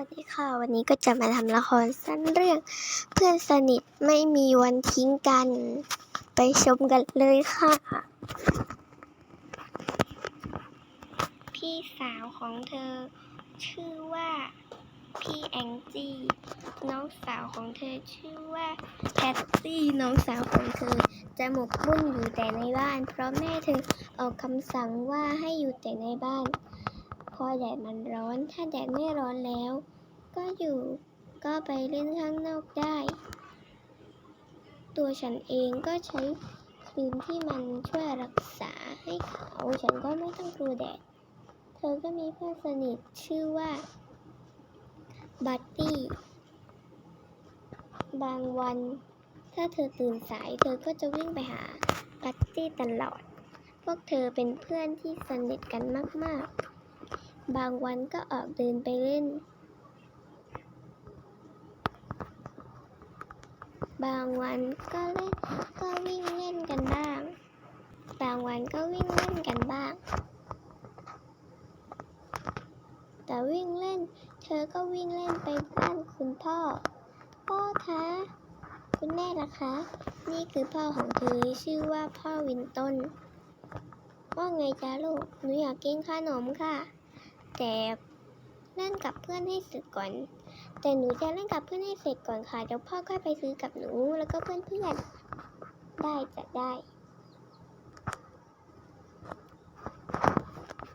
วัสดีค่ะวันนี้ก็จะมาทำละครสั้นเรื่อง เพื่อนสนิทไม่มีวันทิ้งกัน ไปชมกันเลยค่ะ พี่สาวของเธอ ชื่อว่าพี่แองจี้น้องสาวของเธอชื่อว่าแพตตี้น้องสาวของเธอจะหมกมุ่นอยู่แต่ในบ้าน เพราะแม่เธอออกคำสั่งว่าให้อยู่แต่ในบ้าน พอแดดมันร้อน ถ้าแดดไม่ร้อนแล้ว ก็อยู่ก็ไปเล่นข้างนอกได้ ตัวฉันเองก็ใช้ครีมที่มันช่วยรักษาให้ขาวฉันก็ไม่ต้องกลัวแดด เธอก็มีเพื่อนสนิทชื่อว่าบัตตี้บางวัน ถ้าเธอตื่นสาย เธอก็จะวิ่งไปหาบัตตี้ตลอด พวกเธอเป็นเพื่อนที่สนิทกันมาก ๆ บางวันก็ออกเดินไปเล่น บางวันก็เล่นก็วิ่งเล่นกันบ้าง บางวันก็วิ่งเล่นกันบ้าง แต่วิ่งเล่น เธอก็วิ่งเล่นไปบ้านคุณพ่อ พ่อคะคุณแม่ล่ะคะ นี่คือพ่อของเธอชื่อว่าพ่อวินต้นว่าไงจ้าลูก หนูอยากกินขนมค่ะ แต่เล่นกับเพื่อนให้เสร็จก่อน แต่หนูจะเล่นกับเพื่อนให้เสร็จก่อนค่ะเดี๋ยวพ่อค่อยไปซื้อกับหนูแล้วก็เพื่อนๆได้จะได้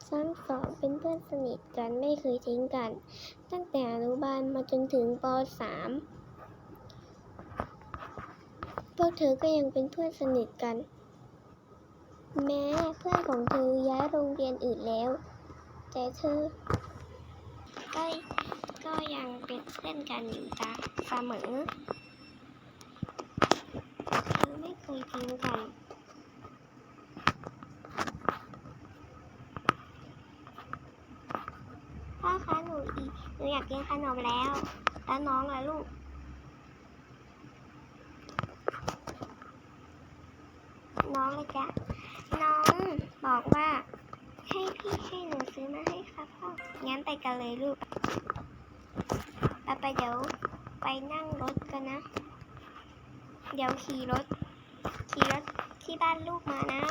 ทั้งสองเป็นเพื่อนสนิทกันไม่เคยทิ้งกัน ตั้งแต่อนุบาลมาจนถึงป .3 พวกเธอก็ยังเป็นเพื่อนสนิทกัน แม้เพื่อนของเธอย้ายโรงเรียนอื่นแล้ว แต่เธอ ก็ก็ยังเป็นเพื่อนกันอยู่จ้ะเสมอเธอไม่เคยทิ้งกันพ่อคะหนูอีหนูอยากกินขนมแล้ว แล้วน้องล่ะลูกน้องเลยจ้ะน้องบอกว่า ให้พี่ให้หนูซื้อมาให้ค่ะพ่อ งั้นไปกันเลยลูก ไปไปเดี๋ยวไปนั่งรถกันนะ เดี๋ยวขี่รถ ขี่รถที่บ้านลูกมานะ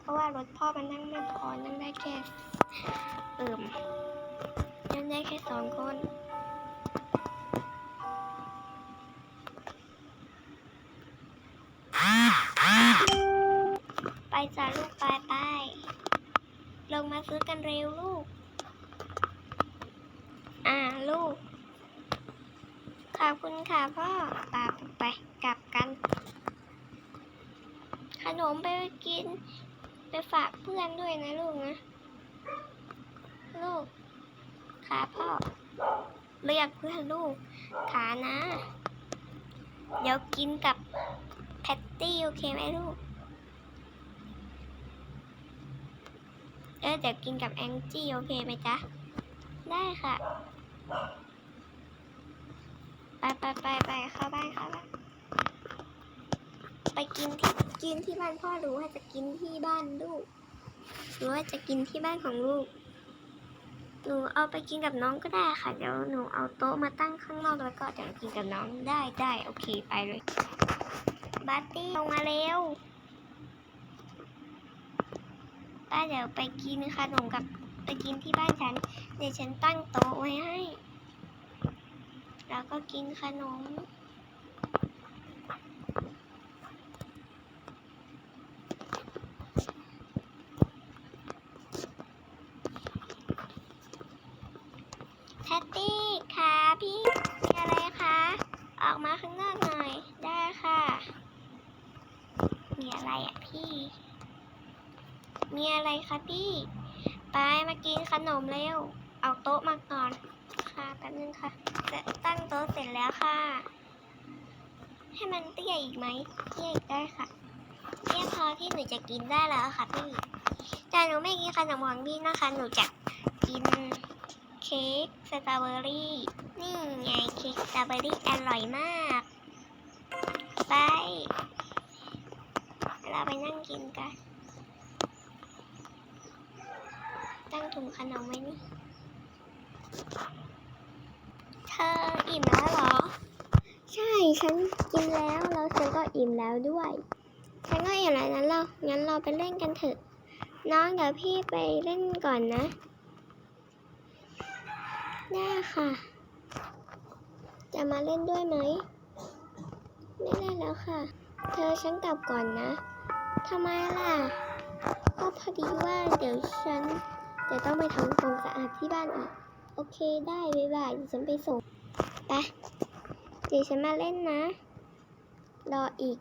เพราะว่ารถพ่อมันนั่งไม่พอ นั่งได้แค่ เอิ่ม นั่งได้แค่สองคนไปจ้าลูกไปไป ลงมาซื้อกันเร็วลูก อ่าลูก ขอบคุณค่ะพ่อปาไปกลับกัน ขนมไปกิน ไปฝากเพื่อนด้วยนะลูกนะ ลูก ขาพ่อ เรียกเพื่อนลูก ขานะ เดี๋ยวกินกับแพตตี้โอเคไหมลูก เออเดี๋ยวกินกับแองจี้โอเคไหมจ๊ะ ได้ค่ะ ไปไปไปไปเข้าบ้านเข้าบ้านไปกินที่กินที่บ้านพ่อหรือว่าจะกินที่บ้านลูกหรือว่าจะกินที่บ้านของลูก หนูเอาไปกินกับน้องก็ได้ค่ะ เดี๋ยวหนูเอาโต๊ะมาตั้งข้างนอกแล้วก็เดี๋ยวกินกับน้องได้ได้โอเคไปเลยบัตตี้ลงมาเร็ว ป้าเดี๋ยวไปกินขนมกับไปกินที่บ้านฉัน เดี๋ยวฉันตั้งโต๊ะไว้ให้ แล้วก็กินขนม แพตตี้ค่ะพี่มีอะไรคะ ออกมาข้างนอกหน่อย ได้ค่ะ มีอะไรอะพี่ มีอะไรคะพี่ ไปมากินขนมเร็ว เอาโต๊ะมาก่อน ค่ะแป๊บนึงค่ะ จะตั้งโต๊ะเสร็จแล้วค่ะ ให้มันเตี้ยอีกไหมเตี้ยอีกได้ค่ะเตี้ยพอที่หนูจะกินได้แล้วค่ะพี่ แต่หนูไม่กินขนมของพี่นะคะ หนูจะกินเค้กสตรอเบอรี่ นี่ไงเค้กสตรอเบอรี่อร่อยมาก ไป เราไปนั่งกินกัน ตั้งถุงขนมไว้นี่ เธออิ่มแล้วเหรอ ใช่ ฉันกินแล้วแล้วฉันก็อิ่มแล้วด้วย ฉันก็อิ่มแล้วนั้นเรา งั้นเราไปเล่นกันเถอะ น้องเดี๋ยวพี่ไปเล่นก่อนนะ ได้ค่ะ จะมาเล่นด้วยไหม ไม่ได้แล้วค่ะ เธอฉันกลับก่อนนะ ทำไมล่ะก็พอดีว่าเดี๋ยวฉัน จะต้องไปทำความสะอาดที่บ้านอีก โอเคได้บ๊ายบายเดี๋ยวฉันไปส่งไปเดี๋ยวฉันมาเล่นนะ รออีก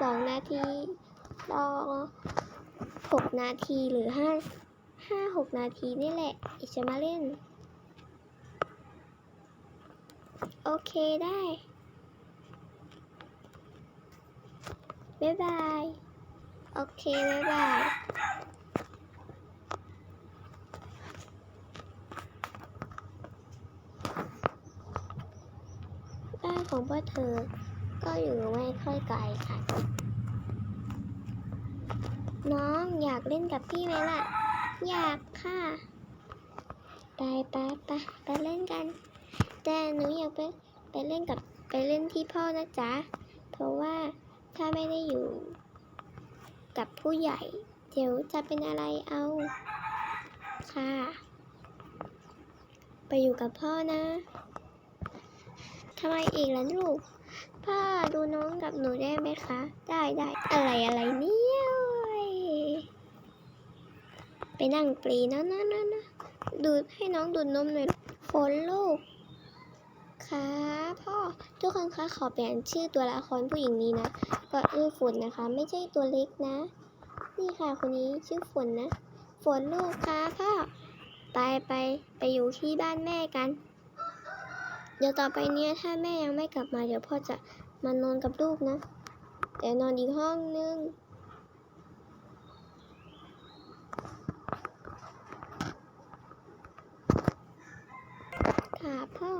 สองนาที รอหกนาทีหรือห้าห้าหกนาทีนี่แหละอีกฉันมาเล่น โอเคได้บ๊ายบาย โอเค บ๊ายบาย บ้าน ของพวกเธอ ก็อยู่ไม่ค่อยไกลค่ะ น้องอยากเล่นกับพี่ไหมล่ะ อยากค่ะ ไปไปไปไปเล่นกัน แต่หนูอยากไปไปเล่นกับไปเล่นที่พ่อนะจ๊ะ เพราะว่าถ้าไม่ได้อยู่กับผู้ใหญ่ เดี๋ยวจะเป็นอะไรเอาค่ะ ไปอยู่กับพ่อนะ ทำไมอีกล่ะลูกพ่อดูน้องกับหนูได้ไหมคะ ได้ได้อะไรอะไรเนี่ยไปนั่งปรีนะนะนะนะดูดให้น้องดูดนมหน่อยฝนลูกค่ะพ่อทุกคนคะขอเปลี่ยนชื่อตัวละครผู้หญิงนี้นะก็คือฝนนะคะ ไม่ใช่ตัวเล็กนะ นี่ค่ะคนนี้ชื่อฝนนะ ฝนลูกค่ะพ่อไปไปไปอยู่ที่บ้านแม่กัน เดี๋ยวต่อไปเนี้ยถ้าแม่ยังไม่กลับมาเดี๋ยวพ่อจะมานอนกับลูกนะเดี๋ยวนอนอีกห้องนึงค่ะพ่อ